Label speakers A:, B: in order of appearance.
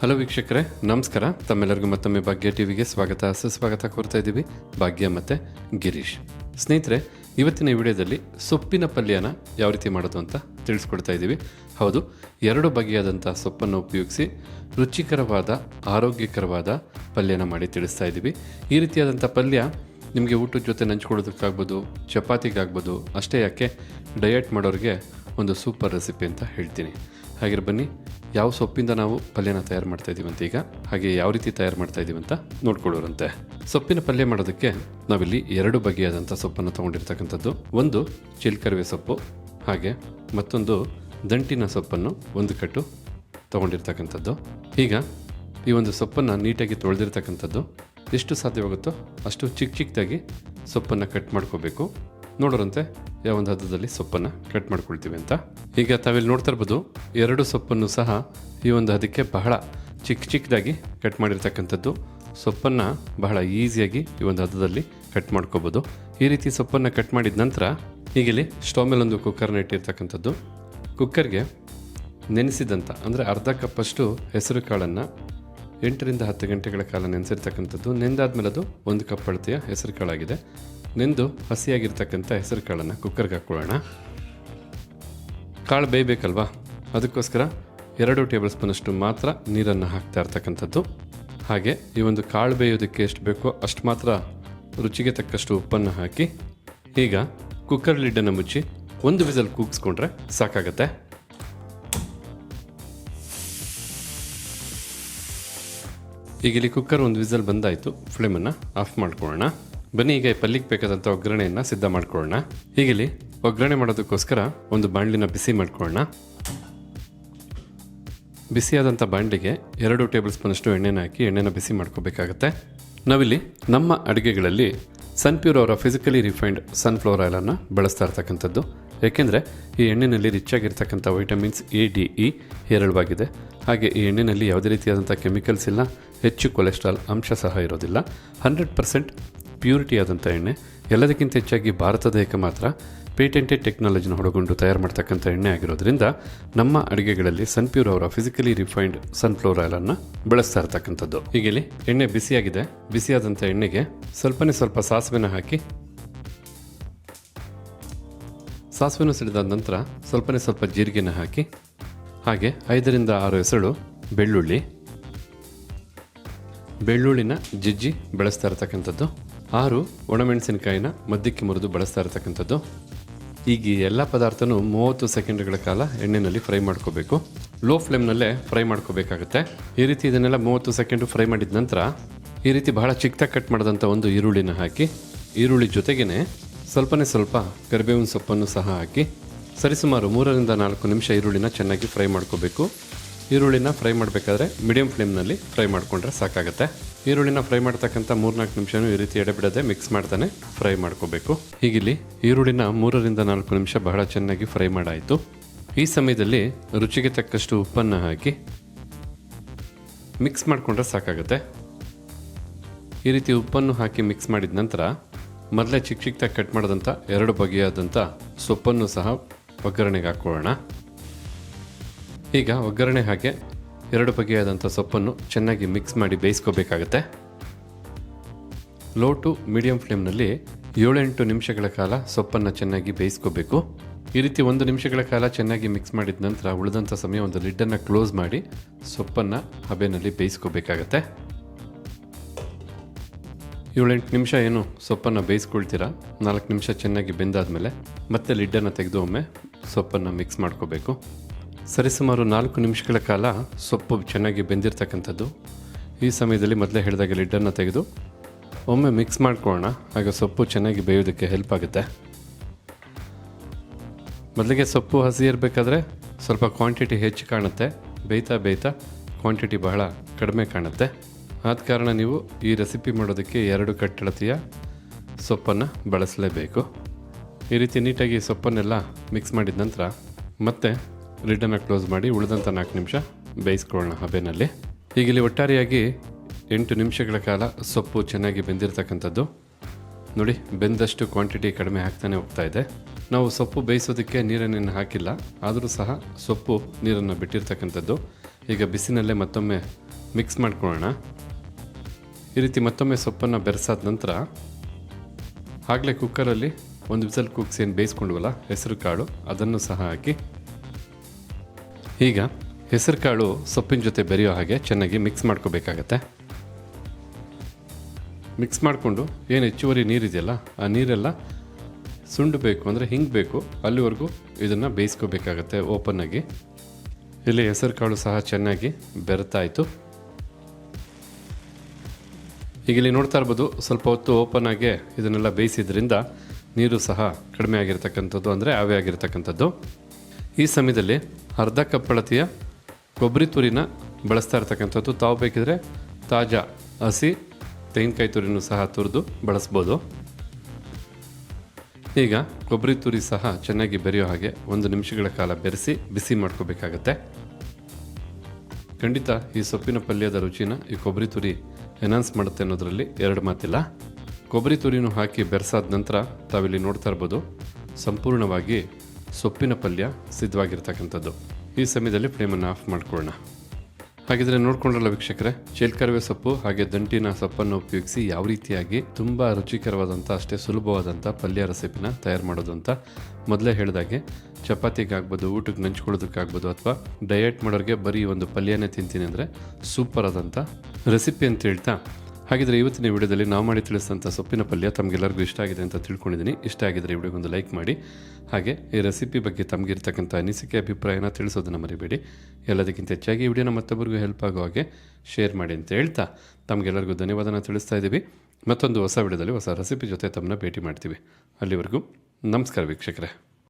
A: Hello ವೀಕ್ಷಕರೇ, ನಮಸ್ಕಾರ. ತಮ್ಮೆಲ್ಲರಿಗೂ ಮತ್ತೊಮ್ಮೆ ಭಾಗ್ಯ ಟಿವಿಗೆ ಸ್ವಾಗತ. ಸುಸ್ವಾಗತ ಕೋರ್ತಾ ಇದ್ದೀವಿ. ಭಾಗ್ಯ ಮತ್ತು ಗಿರೀಶ್. ಸ್ನೇಹಿತರೆ, ಇವತ್ತಿನ ವಿಡಿಯೋದಲ್ಲಿ ಸೊಪ್ಪಿನ ಪಲ್ಯನ ಯಾವ ರೀತಿ ಮಾಡೋದು ಅಂತ ತಿಳಿಸ್ಕೊಡ್ತಾ ಇದ್ದೀವಿ. ಹೌದು, ಎರಡು ಬಗೆಯಾದಂಥ ಸೊಪ್ಪನ್ನು ಉಪಯೋಗಿಸಿ ರುಚಿಕರವಾದ, ಆರೋಗ್ಯಕರವಾದ ಪಲ್ಯನ ಮಾಡಿ ತಿಳಿಸ್ತಾ ಇದ್ದೀವಿ. ಈ ರೀತಿಯಾದಂಥ ಪಲ್ಯ ನಿಮಗೆ ಊಟದ ಜೊತೆ ನಂಚ್ಕೊಳ್ಳೋದಕ್ಕಾಗ್ಬೋದು, ಚಪಾತಿಗಾಗ್ಬೋದು, ಅಷ್ಟೇ ಯಾಕೆ ಡಯಟ್ ಮಾಡೋರಿಗೆ ಒಂದು ಸೂಪರ್ ರೆಸಿಪಿ ಅಂತ ಹೇಳ್ತೀನಿ. ಹಾಗೆ ಬನ್ನಿ. ಯಾವ ಸೊಪ್ಪಿಂದ ನಾವು ಪಲ್ಯನ ತಯಾರು ಮಾಡ್ತಾ ಇದೀವಿ ಅಂತ ಈಗ, ಹಾಗೆ ಯಾವ ರೀತಿ ತಯಾರು ಮಾಡ್ತಾ ಅಂತ ನೋಡ್ಕೊಳ್ಳೋರಂತೆ. ಸೊಪ್ಪಿನ ಪಲ್ಯ ಮಾಡೋದಕ್ಕೆ ನಾವಿಲ್ಲಿ ಎರಡು ಬಗೆಯಾದಂಥ ಸೊಪ್ಪನ್ನು ತಗೊಂಡಿರ್ತಕ್ಕಂಥದ್ದು. ಒಂದು ಚಿಲ್ಕರಿವೆ ಸೊಪ್ಪು, ಹಾಗೆ ಮತ್ತೊಂದು ದಂಟಿನ ಸೊಪ್ಪನ್ನು ಒಂದು ಕಟ್ಟು ತೊಗೊಂಡಿರ್ತಕ್ಕಂಥದ್ದು. ಈಗ ಈ ಒಂದು ಸೊಪ್ಪನ್ನು ನೀಟಾಗಿ ತೊಳೆದಿರ್ತಕ್ಕಂಥದ್ದು. ಎಷ್ಟು ಸಾಧ್ಯವಾಗುತ್ತೋ ಅಷ್ಟು ಚಿಕ್ಕ ಚಿಕ್ಕದಾಗಿ ಸೊಪ್ಪನ್ನು ಕಟ್ ಮಾಡ್ಕೋಬೇಕು. ನೋಡೋರಂತೆ ಯಾವ ಒಂದು ಹದದಲ್ಲಿ ಸೊಪ್ಪನ್ನು ಕಟ್ ಮಾಡ್ಕೊಳ್ತೀವಿ ಅಂತ. ಈಗ ತಾವಿಲ್ಲಿ ನೋಡ್ತಾ ಇರ್ಬೋದು, ಎರಡು ಸೊಪ್ಪನ್ನು ಸಹ ಈ ಒಂದು ಹದಕ್ಕೆ ಬಹಳ ಚಿಕ್ಕ ಚಿಕ್ಕದಾಗಿ ಕಟ್ ಮಾಡಿರ್ತಕ್ಕಂಥದ್ದು. ಸೊಪ್ಪನ್ನು ಬಹಳ ಈಸಿಯಾಗಿ ಈ ಒಂದು ಹದದಲ್ಲಿ ಕಟ್ ಮಾಡ್ಕೋಬೋದು. ಈ ರೀತಿ ಸೊಪ್ಪನ್ನು ಕಟ್ ಮಾಡಿದ ನಂತರ ಈಗಿಲ್ಲಿ ಸ್ಟವ್ ಮೇಲೆ ಒಂದು ಕುಕ್ಕರ್ನ ಇಟ್ಟಿರ್ತಕ್ಕಂಥದ್ದು. ಕುಕ್ಕರ್ಗೆ ನೆನೆಸಿದಂಥ ಅಂದರೆ ಅರ್ಧ ಕಪ್ಪಷ್ಟು ಹೆಸರು ಕಾಳನ್ನು ಎಂಟರಿಂದ ಹತ್ತು ಗಂಟೆಗಳ ಕಾಲ ನೆನೆಸಿರ್ತಕ್ಕಂಥದ್ದು. ನೆನೆದಾದ್ಮೇಲೆ ಅದು ಒಂದು ಕಪ್ ಅಳತೆಯ ಹೆಸರು ಕಾಳಾಗಿದೆ. ನೆಂದು ಹಸಿಯಾಗಿರ್ತಕ್ಕಂಥ ಹೆಸರು ಕಾಳನ್ನು ಕುಕ್ಕರ್ಗೆ ಹಾಕ್ಕೊಳ್ಳೋಣ ಕಾಳು ಬೇಯಬೇಕಲ್ವಾ? ಅದಕ್ಕೋಸ್ಕರ ಎರಡು ಟೇಬಲ್ ಸ್ಪೂನಷ್ಟು ಮಾತ್ರ ನೀರನ್ನು ಹಾಕ್ತಾ ಇರ್ತಕ್ಕಂಥದ್ದು. ಹಾಗೆ ಈ ಒಂದು ಕಾಳು ಬೇಯೋದಕ್ಕೆ ಎಷ್ಟು ಬೇಕೋ ಅಷ್ಟು ಮಾತ್ರ ರುಚಿಗೆ ತಕ್ಕಷ್ಟು ಉಪ್ಪನ್ನು ಹಾಕಿ, ಈಗ ಕುಕ್ಕರ್ ಲಿಡ್ಡನ್ನು ಮುಚ್ಚಿ ಒಂದು ವಿಸಲ್ ಕೂಗಿಸ್ಕೊಂಡ್ರೆ ಸಾಕಾಗತ್ತೆ. ಈಗ ಇಲ್ಲಿ ಕುಕ್ಕರ್ ಒಂದು ವಿಸಲ್ ಬಂದಾಯಿತು ಫ್ಲೇಮನ್ನು ಆಫ್ ಮಾಡ್ಕೊಳ್ಳೋಣ. ಬನ್ನಿ ಈಗ ಈ ಪಲ್ಯಕ್ಕೆ ಬೇಕಾದಂಥ ಒಗ್ಗರಣೆಯನ್ನು ಸಿದ್ಧ ಮಾಡ್ಕೊಳ್ಳೋಣ. ಹೀಗಿಲ್ಲಿ ಒಗ್ಗರಣೆ ಮಾಡೋದಕ್ಕೋಸ್ಕರ ಒಂದು ಬಾಣಲಿನ ಬಿಸಿ ಮಾಡ್ಕೊಳ್ಳೋಣ. ಬಿಸಿಯಾದಂಥ ಬಾಣಲಿಗೆ ಎರಡು ಟೇಬಲ್ ಸ್ಪೂನಷ್ಟು ಎಣ್ಣೆನ ಹಾಕಿ ಎಣ್ಣೆನ ಬಿಸಿ ಮಾಡ್ಕೋಬೇಕಾಗತ್ತೆ. ನಾವಿಲ್ಲಿ ನಮ್ಮ ಅಡುಗೆಗಳಲ್ಲಿ ಸನ್ಪ್ಯೂರ್ ಅವರ ಫಿಸಿಕಲಿ ರಿಫೈನ್ಡ್ ಸನ್ಫ್ಲವರ್ ಆಯಿಲನ್ನು ಬಳಸ್ತಾ ಇರ್ತಕ್ಕಂಥದ್ದು. ಏಕೆಂದರೆ ಈ ಎಣ್ಣೆಯಲ್ಲಿ ರಿಚ್ ಆಗಿರ್ತಕ್ಕಂಥ ವೈಟಮಿನ್ಸ್ ಎ ಡಿ ಇ ಹೇರಳವಾಗಿದೆ. ಹಾಗೆ ಈ ಎಣ್ಣೆಯಲ್ಲಿ ಯಾವುದೇ ರೀತಿಯಾದಂಥ ಕೆಮಿಕಲ್ಸ್ ಇಲ್ಲ, ಹೆಚ್ಚು ಕೊಲೆಸ್ಟ್ರಾಲ್ ಅಂಶ ಸಹ ಇರೋದಿಲ್ಲ. ಹಂಡ್ರೆಡ್ ಪರ್ಸೆಂಟ್ ಪ್ಯೂರಿಟಿ ಆದಂಥ ಎಣ್ಣೆ, ಎಲ್ಲದಕ್ಕಿಂತ ಹೆಚ್ಚಾಗಿ ಭಾರತ ದೇಹಕ್ಕೆ ಮಾತ್ರ ಪೇಟೆಂಟೆಡ್ ಟೆಕ್ನಾಲಜಿನ ಹೊಡಗೊಂಡು ತಯಾರು ಮಾಡ್ತಕ್ಕಂಥ ಎಣ್ಣೆ ಆಗಿರೋದ್ರಿಂದ ನಮ್ಮ ಅಡುಗೆಗಳಲ್ಲಿ ಸನ್ಪ್ಯೂರ್ ಅವರ ಫಿಸಿಕಲಿ ರಿಫೈನ್ಡ್ ಸನ್ಫ್ಲವರ್ ಆಯಿಲನ್ನು ಬಳಸ್ತಾ ಇರ್ತಕ್ಕಂಥದ್ದು. ಈಗ ಇಲ್ಲಿ ಎಣ್ಣೆ ಬಿಸಿಯಾಗಿದೆ. ಬಿಸಿಯಾದಂಥ ಎಣ್ಣೆಗೆ ಸ್ವಲ್ಪನೇ ಸ್ವಲ್ಪ ಸಾಸಿವೆನ ಹಾಕಿ, ಸಾಸಿವೆನ ಸಿಡಿದ ನಂತರ ಸ್ವಲ್ಪನೇ ಸ್ವಲ್ಪ ಜೀರಿಗೆನ ಹಾಕಿ, ಹಾಗೆ ಐದರಿಂದ ಆರು ಹೆಸರು ಬೆಳ್ಳುಳ್ಳಿ, ಬೆಳ್ಳುಳ್ಳಿನ ಜಜ್ಜಿ ಬೆಳೆಸ್ತಾ ಇರತಕ್ಕಂಥದ್ದು. ಆರು ಒಣಮೆಣಸಿನಕಾಯಿನ ಮಧ್ಯಕ್ಕೆ ಮುರಿದು ಬಳಸ್ತಾ ಇರತಕ್ಕಂಥದ್ದು. ಈಗ ಎಲ್ಲ ಪದಾರ್ಥನೂ ಮೂವತ್ತು ಸೆಕೆಂಡ್ಗಳ ಕಾಲ ಎಣ್ಣೆಯಲ್ಲಿ ಫ್ರೈ ಮಾಡ್ಕೋಬೇಕು. ಲೋ ಫ್ಲೇಮ್ನಲ್ಲೇ ಫ್ರೈ ಮಾಡ್ಕೋಬೇಕಾಗುತ್ತೆ. ಈ ರೀತಿ ಇದನ್ನೆಲ್ಲ ಮೂವತ್ತು ಸೆಕೆಂಡು ಫ್ರೈ ಮಾಡಿದ ನಂತರ ಈ ರೀತಿ ಬಹಳ ಚಿಕ್ಕದಾಗಿ ಕಟ್ ಮಾಡಿದಂಥ ಒಂದು ಈರುಳ್ಳಿನ ಹಾಕಿ, ಈರುಳ್ಳಿ ಜೊತೆಗೇ ಸ್ವಲ್ಪನೇ ಸ್ವಲ್ಪ ಕರಿಬೇವಿನ ಸೊಪ್ಪನ್ನು ಸಹ ಹಾಕಿ, ಸರಿಸುಮಾರು ಮೂರರಿಂದ ನಾಲ್ಕು ನಿಮಿಷ ಈರುಳ್ಳಿನ ಚೆನ್ನಾಗಿ ಫ್ರೈ ಮಾಡ್ಕೋಬೇಕು. ಈರುಳ್ಳಿನ ಫ್ರೈ ಮಾಡಬೇಕಾದ್ರೆ ಮೀಡಿಯಂ ಫ್ಲೇಮ್ನಲ್ಲಿ ಫ್ರೈ ಮಾಡಿಕೊಂಡ್ರೆ ಸಾಕಾಗುತ್ತೆ. ಈರುಳ್ಳಿನ ಫ್ರೈ ಮಾಡ್ತಕ್ಕಂಥ ಮೂರ್ನಾಲ್ಕು ನಿಮಿಷನೂ ಈ ರೀತಿ ಎಡೆಬಿಡದೆ ಮಿಕ್ಸ್ ಮಾಡ್ತಾನೆ, ಫ್ರೈ ಮಾಡ್ಕೋಬೇಕು. ಹೀಗಿಲ್ಲಿ ಈರುಳ್ಳಿನ ಮೂರರಿಂದ ನಾಲ್ಕು ನಿಮಿಷ ಬಹಳ ಚೆನ್ನಾಗಿ ಫ್ರೈ ಮಾಡಾಯಿತು. ಈ ಸಮಯದಲ್ಲಿ ರುಚಿಗೆ ತಕ್ಕಷ್ಟು ಉಪ್ಪನ್ನು ಹಾಕಿ ಮಿಕ್ಸ್ ಮಾಡಿಕೊಂಡ್ರೆ ಸಾಕಾಗುತ್ತೆ. ಈ ರೀತಿ ಉಪ್ಪನ್ನು ಹಾಕಿ ಮಿಕ್ಸ್ ಮಾಡಿದ ನಂತರ ಮೊದಲೇ ಚಿಕ್ಕ ಚಿಕ್ಕದಾಗಿ ಕಟ್ ಮಾಡಿದಂಥ ಎರಡು ಬಗೆಯಾದಂಥ ಸೊಪ್ಪನ್ನು ಸಹ ಒಗ್ಗರಣೆಗೆ ಹಾಕ್ಕೊಳ್ಳೋಣ ಈಗ ಒಗ್ಗರಣೆ ಹಾಗೆ ಎರಡು ಬಗೆಯಾದಂಥ ಸೊಪ್ಪನ್ನು ಚೆನ್ನಾಗಿ ಮಿಕ್ಸ್ ಮಾಡಿ ಬೇಯಿಸ್ಕೋಬೇಕಾಗತ್ತೆ. ಲೋ ಟು ಮೀಡಿಯಂ ಫ್ಲೇಮ್ನಲ್ಲಿ ಏಳೆಂಟು ನಿಮಿಷಗಳ ಕಾಲ ಸೊಪ್ಪನ್ನು ಚೆನ್ನಾಗಿ ಬೇಯಿಸ್ಕೋಬೇಕು. ಈ ರೀತಿ ಒಂದು ನಿಮಿಷಗಳ ಕಾಲ ಚೆನ್ನಾಗಿ ಮಿಕ್ಸ್ ಮಾಡಿದ ನಂತರ ಉಳಿದಂಥ ಸಮಯ ಒಂದು ಲಿಡ್ಡನ್ನು ಕ್ಲೋಸ್ ಮಾಡಿ ಸೊಪ್ಪನ್ನು ಹಬೆನಲ್ಲಿ ಬೇಯಿಸ್ಕೋಬೇಕಾಗತ್ತೆ. ಏಳೆಂಟು ನಿಮಿಷ ಏನು ಸೊಪ್ಪನ್ನು ಬೇಯಿಸ್ಕೊಳ್ತೀರಾ? ನಾಲ್ಕು ನಿಮಿಷ ಚೆನ್ನಾಗಿ ಬೆಂದಾದ್ಮೇಲೆ ಮತ್ತೆ ಲಿಡ್ಡನ್ನು ತೆಗೆದು ಒಮ್ಮೆ ಸೊಪ್ಪನ್ನು ಮಿಕ್ಸ್ ಮಾಡ್ಕೋಬೇಕು. ಸರಿಸುಮಾರು ನಾಲ್ಕು ನಿಮಿಷಗಳ ಕಾಲ ಸೊಪ್ಪು ಚೆನ್ನಾಗಿ ಬೆಂದಿರ್ತಕ್ಕಂಥದ್ದು. ಈ ಸಮಯದಲ್ಲಿ ಮೊದಲೇ ಹೇಳಿದಾಗ ಲಿಡ್ಡನ್ನು ತೆಗೆದು ಒಮ್ಮೆ ಮಿಕ್ಸ್ ಮಾಡ್ಕೊಳ್ಳೋಣ. ಆಗ ಸೊಪ್ಪು ಚೆನ್ನಾಗಿ ಬೇಯೋದಕ್ಕೆ ಹೆಲ್ಪ್ ಆಗುತ್ತೆ. ಮೊದಲಿಗೆ ಸೊಪ್ಪು ಹಸಿ ಇರಬೇಕಾದ್ರೆ ಸ್ವಲ್ಪ ಕ್ವಾಂಟಿಟಿ ಹೆಚ್ಚು ಕಾಣುತ್ತೆ. ಬೇಯ್ತಾ ಬೇಯ್ತಾ ಕ್ವಾಂಟಿಟಿ ಬಹಳ ಕಡಿಮೆ ಕಾಣುತ್ತೆ. ಆದ ಕಾರಣ ನೀವು ಈ ರೆಸಿಪಿ ಮಾಡೋದಕ್ಕೆ ಎರಡು ಕಟ್ಟಳತೆಯ ಸೊಪ್ಪನ್ನು ಬಳಸಲೇಬೇಕು. ಈ ರೀತಿ ನೀಟಾಗಿ ಸೊಪ್ಪನ್ನೆಲ್ಲ ಮಿಕ್ಸ್ ಮಾಡಿದ ನಂತರ ಮತ್ತೆ ಲಿಡ್ಡನ್ನು ಕ್ಲೋಸ್ ಮಾಡಿ ಉಳಿದಂಥ ನಾಲ್ಕು ನಿಮಿಷ ಬೇಯಿಸ್ಕೊಳ್ಳೋಣ ಹಬೆನಲ್ಲಿ. ಈಗ ಇಲ್ಲಿ ಒಟ್ಟಾರೆಯಾಗಿ ಎಂಟು ನಿಮಿಷಗಳ ಕಾಲ ಸೊಪ್ಪು ಚೆನ್ನಾಗಿ ಬೆಂದಿರತಕ್ಕಂಥದ್ದು. ನೋಡಿ, ಬೆಂದಷ್ಟು ಕ್ವಾಂಟಿಟಿ ಕಡಿಮೆ ಆಗ್ತಾನೆ ಹೋಗ್ತಾ ಇದೆ. ನಾವು ಸೊಪ್ಪು ಬೇಯಿಸೋದಕ್ಕೆ ನೀರನ್ನೇನು ಹಾಕಿಲ್ಲ, ಆದರೂ ಸಹ ಸೊಪ್ಪು ನೀರನ್ನು ಬಿಟ್ಟಿರ್ತಕ್ಕಂಥದ್ದು. ಈಗ ಬಿಸಿನಲ್ಲೇ ಮತ್ತೊಮ್ಮೆ ಮಿಕ್ಸ್ ಮಾಡ್ಕೊಳ್ಳೋಣ. ಈ ರೀತಿ ಮತ್ತೊಮ್ಮೆ ಸೊಪ್ಪನ್ನು ಬೆರೆಸಾದ ನಂತರ, ಆಗಲೇ ಕುಕ್ಕರಲ್ಲಿ ಒಂದು ವಿಸಲ್ ಕುಕ್ಸ್ ಏನು ಬೇಯಿಸ್ಕೊಂಡ್ವಲ್ಲ, ಹೆಸರು ಕಾಳು, ಅದನ್ನು ಸಹ ಹಾಕಿ ಈಗ ಹೆಸರು ಕಾಳು ಸೊಪ್ಪಿನ ಜೊತೆ ಬೆರೆಯೋ ಹಾಗೆ ಚೆನ್ನಾಗಿ ಮಿಕ್ಸ್ ಮಾಡ್ಕೋಬೇಕಾಗತ್ತೆ. ಮಿಕ್ಸ್ ಮಾಡಿಕೊಂಡು ಏನು ಹೆಚ್ಚುವರಿ ನೀರಿದೆಯಲ್ಲ ಆ ನೀರೆಲ್ಲ ಸುಂಡು ಬೇಕು ಅಂದರೆ ಹಿಂಗೆ ಬೇಕು, ಅಲ್ಲಿವರೆಗೂ ಇದನ್ನು ಬೇಯಿಸ್ಕೋಬೇಕಾಗತ್ತೆ ಓಪನ್ನಾಗಿ ಇಲ್ಲಿ ಹೆಸರು ಕಾಳು ಸಹ ಚೆನ್ನಾಗಿ ಬೆರೆತಾಯಿತು ಈಗ ಇಲ್ಲಿ ನೋಡ್ತಾ ಇರ್ಬೋದು, ಸ್ವಲ್ಪ ಹೊತ್ತು ಓಪನ್ ಆಗಿ ಇದನ್ನೆಲ್ಲ ಬೇಯಿಸಿದ್ರಿಂದ ನೀರು ಸಹ ಕಡಿಮೆ ಆಗಿರ್ತಕ್ಕಂಥದ್ದು ಅಂದರೆ ಆವಿ ಆಗಿರ್ತಕ್ಕಂಥದ್ದು. ಈ ಸಮಯದಲ್ಲಿ ಅರ್ಧ ಕಪ್ ಅಳತೆಯ ಕೊಬ್ಬರಿ ತುರಿನ ಬಳಸ್ತಾ ಇರ್ತಕ್ಕಂಥದ್ದು. ತಾವು ಬೇಕಿದ್ರೆ ತಾಜಾ ಹಸಿ ತೆಂಗಿನಕಾಯಿ ತುರಿನೂ ಸಹ ತುರಿದು ಬಳಸ್ಬೋದು. ಈಗ ಕೊಬ್ಬರಿ ತುರಿ ಸಹ ಚೆನ್ನಾಗಿ ಬೆರೆಯೋ ಹಾಗೆ ಒಂದು ನಿಮಿಷಗಳ ಕಾಲ ಬೆರೆಸಿ ಬಿಸಿ ಮಾಡ್ಕೋಬೇಕಾಗತ್ತೆ. ಖಂಡಿತ ಈ ಸೊಪ್ಪಿನ ಪಲ್ಯದ ರುಚಿನ ಈ ಕೊಬ್ಬರಿ ತುರಿ ಎನ್ಹಾನ್ಸ್ ಮಾಡುತ್ತೆ ಅನ್ನೋದರಲ್ಲಿ ಎರಡು ಮಾತಿಲ್ಲ. ಕೊಬ್ಬರಿ ತುರಿನೂ ಹಾಕಿ ಬೆರೆಸಾದ ನಂತರ ತಾವಿಲ್ಲಿ ನೋಡ್ತಾ ಇರ್ಬೋದು, ಸಂಪೂರ್ಣವಾಗಿ ಸೊಪ್ಪಿನ ಪಲ್ಯ ಸಿದ್ಧವಾಗಿರ್ತಕ್ಕಂಥದ್ದು. ಈ ಸಮಯದಲ್ಲಿ ಫ್ಲೇಮನ್ನು ಆಫ್ ಮಾಡಿಕೊಳ್ಳೋಣ. ಹಾಗಿದ್ರೆ ನೋಡ್ಕೊಂಡ್ರಲ್ಲ ವೀಕ್ಷಕರೇ ಚೇಲ್ಕರ್ವೆ ಸೊಪ್ಪು ಹಾಗೆ ದಂಟಿನ ಸೊಪ್ಪನ್ನು ಉಪಯೋಗಿಸಿ ಯಾವ ರೀತಿಯಾಗಿ ತುಂಬ ರುಚಿಕರವಾದಂಥ ಅಷ್ಟೇ ಸುಲಭವಾದಂಥ ಪಲ್ಯ ರೆಸಿಪಿನ ತಯಾರು ಮಾಡೋದು ಅಂತ ಮೊದಲೇ ಹೇಳಿದಾಗೆ, ಚಪಾತಿಗಾಗ್ಬೋದು, ಊಟಕ್ಕೆ ನಂಚ್ಕೊಳ್ಳೋದಕ್ಕಾಗ್ಬೋದು ಅಥವಾ ಡಯಟ್ ಮಾಡೋರಿಗೆ ಬರೀ ಒಂದು ಪಲ್ಯನೇ ತಿಂತೀನಿ ಅಂದರೆ ಸೂಪರ್ ಆದಂಥ ರೆಸಿಪಿ ಅಂತ ಹೇಳ್ತಾ ಹಾಗಿದ್ರೆ ಇವತ್ತಿನ ವಿಡಿಯೋದಲ್ಲಿ ನಾವು ಮಾಡಿ ತಿಳಿಸಿದಂಥ ಸೊಪ್ಪಿನ ಪಲ್ಯ ತಮಗೆಲ್ಲರಿಗೂ ಇಷ್ಟ ಆಗಿದೆ ಅಂತ ತಿಳ್ಕೊಂಡಿದ್ದೀನಿ. ಇಷ್ಟ ಆಗಿದ್ರೆ ವಿಡಿಯೋಗೊಂದು ಲೈಕ್ ಮಾಡಿ. ಹಾಗೆ ಈ ರೆಸಿಪಿ ಬಗ್ಗೆ ತಮಗಿರ್ತಕ್ಕಂಥ ಅನಿಸಿಕೆ, ಅಭಿಪ್ರಾಯನ ತಿಳಿಸೋದನ್ನು ಮರಿಬೇಡಿ. ಎಲ್ಲದಕ್ಕಿಂತ ಹೆಚ್ಚಾಗಿ ಈ ವಿಡಿಯೋನ ಮತ್ತೊಬ್ಬರಿಗೂ ಹೆಲ್ಪ್ ಆಗೋ ಹಾಗೆ ಶೇರ್ ಮಾಡಿ ಅಂತ ಹೇಳ್ತಾ ತಮಗೆಲ್ಲರಿಗೂ ಧನ್ಯವಾದನ ತಿಳಿಸ್ತಾ ಇದ್ದೀವಿ. ಮತ್ತೊಂದು ಹೊಸ ವಿಡಿಯೋದಲ್ಲಿ ಹೊಸ ರೆಸಿಪಿ ಜೊತೆ ತಮ್ಮನ್ನ ಭೇಟಿ ಮಾಡ್ತೀವಿ. ಅಲ್ಲಿವರೆಗೂ ನಮಸ್ಕಾರ ವೀಕ್ಷಕರೇ.